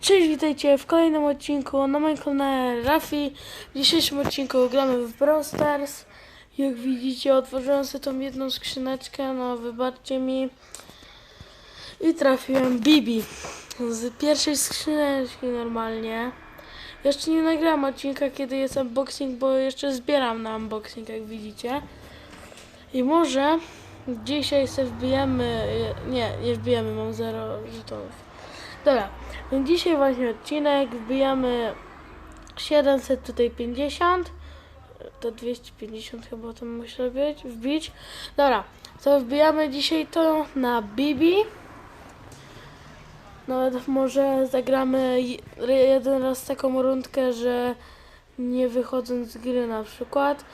Cześć, witajcie w kolejnym odcinku na moim kanale Rafi. W dzisiejszym odcinku gramy w Brawl Stars. Jak widzicie, otworzyłem sobie tą jedną skrzyneczkę, no wybaczcie mi. I trafiłem Bibi z pierwszej skrzyneczki normalnie. Jeszcze nie nagrałem odcinka, kiedy jest unboxing, bo jeszcze zbieram na unboxing, jak widzicie. I może dzisiaj sobie wbijemy, nie, nie wbijemy, mam zero żetonów. Dobra, więc dzisiaj właśnie odcinek, wbijamy 700, tutaj 50, to 250 chyba to musi być, wbić. Dobra, to wbijamy dzisiaj to na Bibi. Nawet może zagramy je- jeden raz taką rundkę, że nie wychodząc z gry na przykład.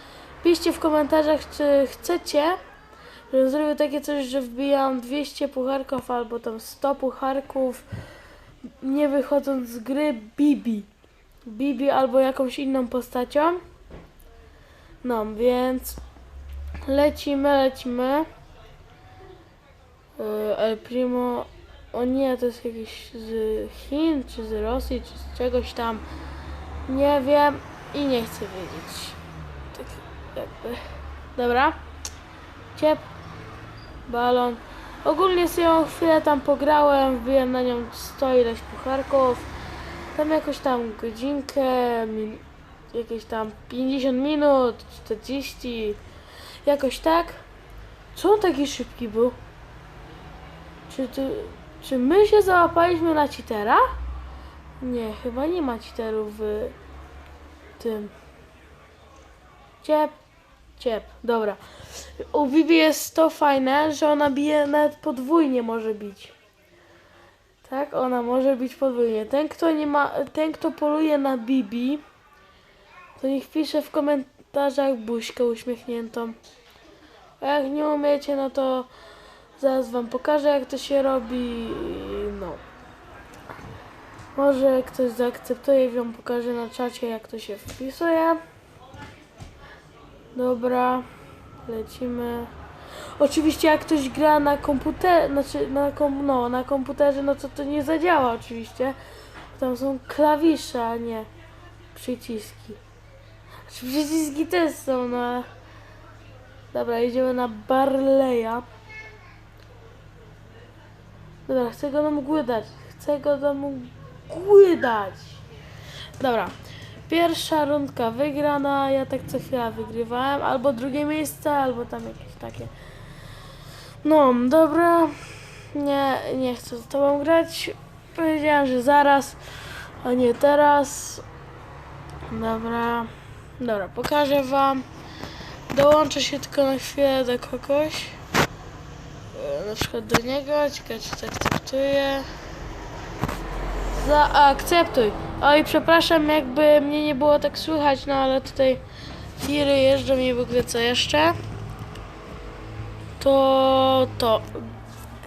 Piszcie w komentarzach, czy chcecie, żebym zrobił takie coś, że wbijam 200 pucharków albo tam 100 pucharków, nie wychodząc z gry Bibi. Bibi albo jakąś inną postacią. No, więc lecimy, lecimy. Yy, El Primo. O nie, to jest jakiś z Chin, czy z Rosji, czy z czegoś tam. Nie wiem i nie chcę wiedzieć. Tak jakby. Dobra. Ciep. Balon. Ogólnie sobie ją chwilę tam pograłem, wbiłem na nią 100 ileś pucharków. Tam jakoś tam godzinkę, jakieś tam 50 minut, 40, jakoś tak. Co on taki szybki był? Czy, ty, czy my się załapaliśmy na cheatera? Nie, chyba nie ma cheaterów w tym. Ciep, ciep, dobra. U Bibi jest to fajne, że ona bije nawet podwójnie może bić. Tak, ona może bić podwójnie. Ten, kto nie ma, ten, kto poluje na Bibi, to niech pisze w komentarzach buźkę uśmiechniętą. A jak nie umiecie, no to zaraz wam pokażę, jak to się robi. No. Może ktoś zaakceptuje wam pokażę na czacie, jak to się wpisuje. Dobra. Lecimy. Oczywiście jak ktoś gra na komputerze, znaczy na, kom, no, na komputerze, no to to nie zadziała oczywiście. Tam są klawisze, a nie przyciski. Znaczy przyciski też są na... Dobra, idziemy na Barleya. Dobra, chcę go do mgły dać. Chcę go do mgły dać. Dobra. Pierwsza rundka wygrana, ja tak co chwila wygrywałem, albo drugie miejsce, albo tam jakieś takie. No, dobra, nie, nie chcę z tobą grać. Powiedziałem, że zaraz, a nie teraz. Dobra, dobra, pokażę wam. Dołączę się tylko na chwilę do kogoś. E, Na przykład do niego, ciekawe czy zaakceptuje. Zaakceptuj. Oj, przepraszam, jakby mnie nie było tak słychać, no ale tutaj tiry jeżdżą i w ogóle co jeszcze. To to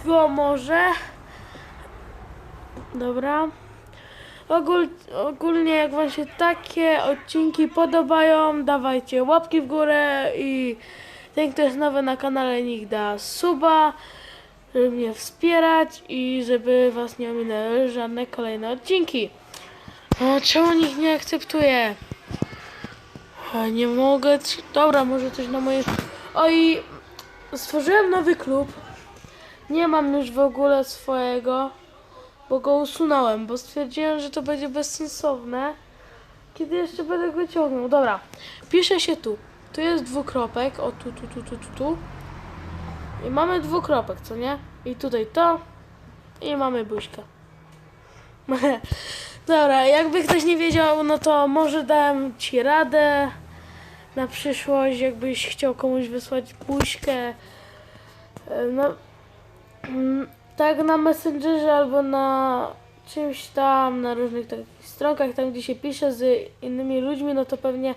go może. Dobra. Ogól, ogólnie jak wam się takie odcinki podobają, dawajcie łapki w górę i ten kto jest nowy na kanale niech da suba żeby mnie wspierać i żeby was nie ominęły żadne kolejne odcinki. O, czemu nikt nie akceptuje? O, nie mogę. Dobra, może coś na moje. Oj, stworzyłem nowy klub. Nie mam już w ogóle swojego, bo go usunąłem, bo stwierdziłem, że to będzie bezsensowne. Kiedy jeszcze będę go ciągnął? Dobra, pisze się tu. Tu jest dwukropek. O, tu, tu, tu, tu, tu, tu. I mamy dwukropek, co nie? I tutaj to. I mamy buźkę. Dobra, jakby ktoś nie wiedział, no to może dam ci radę na przyszłość, jakbyś chciał komuś wysłać buźkę. e, No, mm, tak na Messengerze albo na czymś tam, na różnych takich stronkach, tam gdzie się pisze z innymi ludźmi, no to pewnie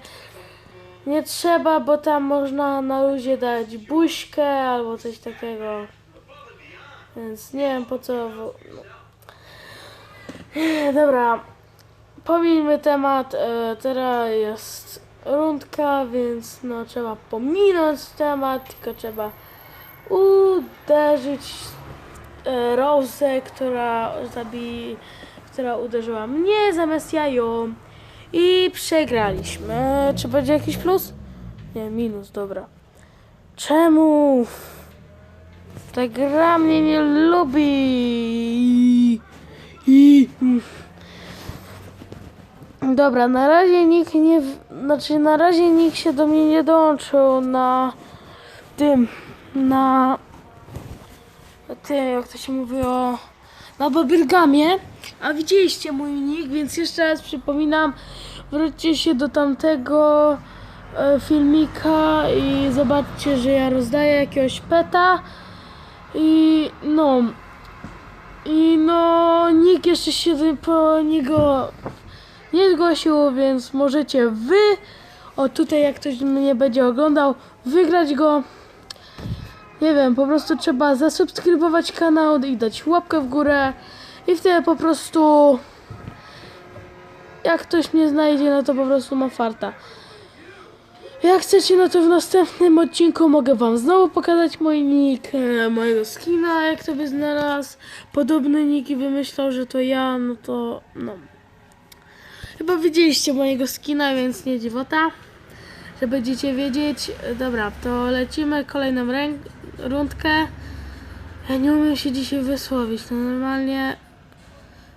nie trzeba, bo tam można na luzie dać buźkę albo coś takiego. Więc nie wiem po co. No. Dobra, pomińmy temat. E, teraz jest rundka, więc no trzeba pominąć temat, tylko trzeba uderzyć e, Rosę, która zabije, siostra uderzyła mnie zamiast ja. I przegraliśmy. Czy będzie jakiś plus? Nie, minus, dobra. Czemu? Ta gra mnie nie lubi. I... Dobra, na razie nikt nie... Znaczy, na razie nikt się do mnie nie dołączył na tym, na tym, jak to się mówiło, na Babylgamie. A widzieliście mój nick, więc jeszcze raz przypominam, wróćcie się do tamtego e, filmika i zobaczcie, że ja rozdaję jakiegoś peta i no i no nikt jeszcze się po niego nie zgłosił, więc możecie wy, o tutaj jak ktoś mnie będzie oglądał, wygrać go. Nie wiem, po prostu trzeba zasubskrybować kanał i dać łapkę w górę i wtedy po prostu jak ktoś mnie znajdzie, no to po prostu ma farta. Jak chcecie, no to w następnym odcinku mogę wam znowu pokazać mój nick, e, mojego skina, jak to by znalazł. Podobny nick i wymyślał, że to ja, no to no. Chyba widzieliście mojego skina, więc nie dziwota. Że będziecie wiedzieć. Dobra, to lecimy kolejną rundkę. Ja nie umiem się dzisiaj wysłowić. To normalnie.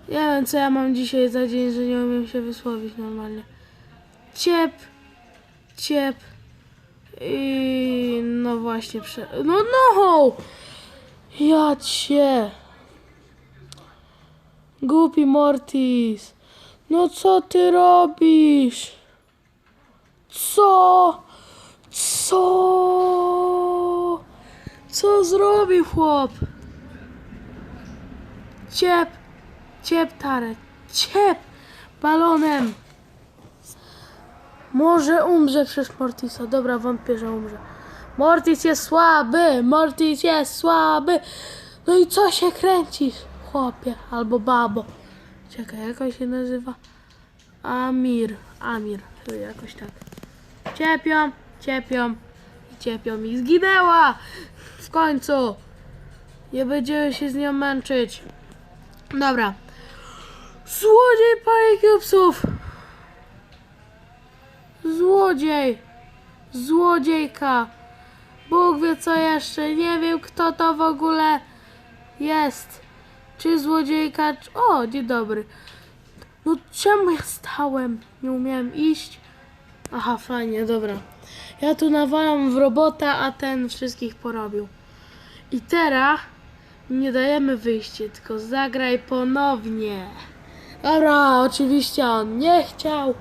Ja wiem co ja mam dzisiaj za dzień, że nie umiem się wysłowić normalnie. Ciep, ciep. I no właśnie, prze... no no! Ja cię. Głupi Mortis. No co ty robisz? Co? Co? Co zrobił chłop? Ciep, ciep Tarek, ciep balonem. Może umrze przez Mortisa. Dobra, wątpię, że umrze. Mortis jest słaby, Mortis jest słaby. No i co się kręcisz, chłopie, albo babo. Czekaj, jak on się nazywa? Amir, Amir, jakoś tak. Ciepią, ciepią i ciepią i zginęła! W końcu! Nie będziemy się z nią męczyć. Dobra. Złodziej psów! Złodziej! Złodziejka! Bóg wie co jeszcze, nie wiem kto to w ogóle jest. Czy złodziejka. O, dzień dobry. No czemu ja stałem? Nie umiałem iść. Aha, fajnie, dobra. Ja tu nawalam w robota, a ten wszystkich porobił. I teraz nie dajemy wyjście, tylko zagraj ponownie. Dobra, oczywiście on nie chciał.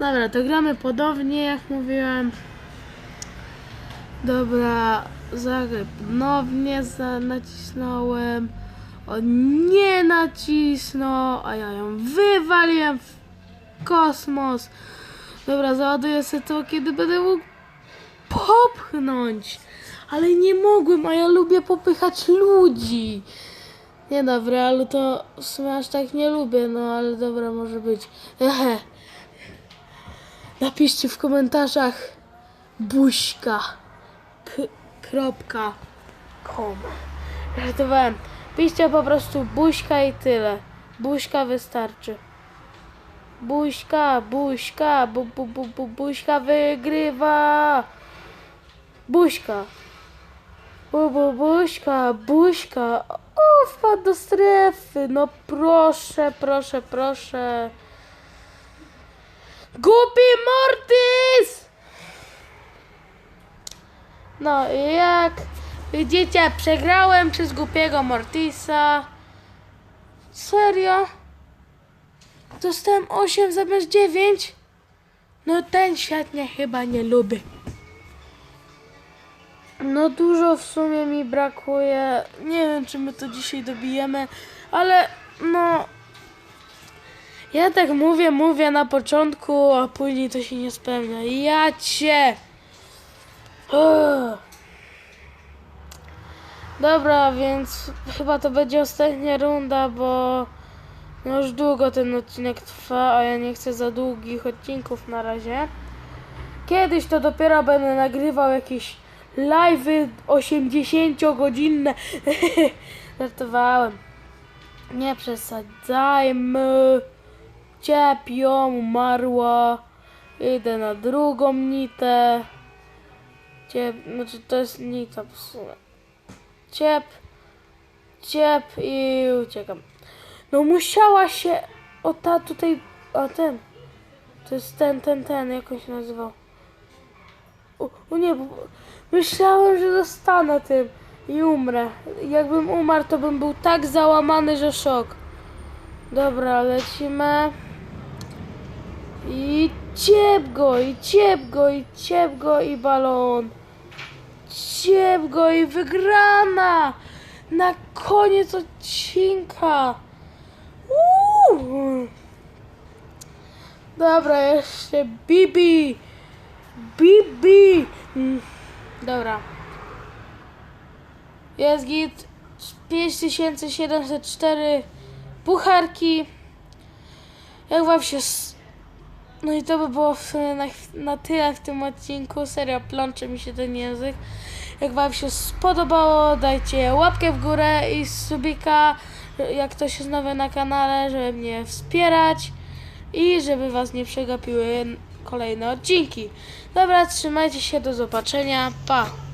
Dobra, to gramy ponownie, jak mówiłem. Dobra, zagraj ponownie, za, nacisnąłem. On nie nacisnął, a ja ją wywaliłem w kosmos. Dobra, załaduję sobie to, kiedy będę mógł popchnąć. Ale nie mogłem, a ja lubię popychać ludzi. Nie no, w realu to w sumie aż tak nie lubię, no ale dobra, może być. Ehe. Napiszcie w komentarzach buźka k- kropka com. Piszcie po prostu buźka i tyle. Buźka wystarczy. Buźka, buźka, bu, bu, bu, bu, buźka wygrywa. Buźka. Bu, bu, buźka, buźka. O, wpadł do strefy. No proszę, proszę, proszę. Głupi Mortis! No jak widzicie, przegrałem przez głupiego Mortisa. Serio? Dostałem 8 zamiast 9? No ten świat mnie chyba nie lubi. No dużo w sumie mi brakuje. Nie wiem, czy my to dzisiaj dobijemy, ale no. Ja tak mówię, mówię na początku, a później to się nie spełnia. Ja cię! Dobra, więc chyba to będzie ostatnia runda, bo no już długo ten odcinek trwa, a ja nie chcę za długich odcinków na razie. Kiedyś to dopiero będę nagrywał jakieś live'y 80-godzinne. Żartowałem. Nie przesadzajmy. Ciep ją umarła. Idę na drugą nitę. Ciep, znaczy to jest nita w sumie. Ciep. Ciep i uciekam. No musiała się. O ta tutaj. O ten. To jest ten, ten, ten, jak on się nazywał. O, o nie, myślałem, że dostanę tym i umrę. Jakbym umarł, to bym był tak załamany, że szok. Dobra, lecimy. I ciep go, i ciep go, i ciep go, i balon. Ciep go, i wygrana! Na koniec odcinka. Uuu. Dobra, jeszcze Bibi. Bibi. Dobra. Jest git 5704 pucharki. Jak wam się... No i to by było w na, na tyle w tym odcinku. Serio, plącze mi się ten język. Jak wam się spodobało, dajcie łapkę w górę i subika, jak ktoś jest nowy na kanale, żeby mnie wspierać i żeby was nie przegapiły kolejne odcinki. Dobra, trzymajcie się, do zobaczenia, pa!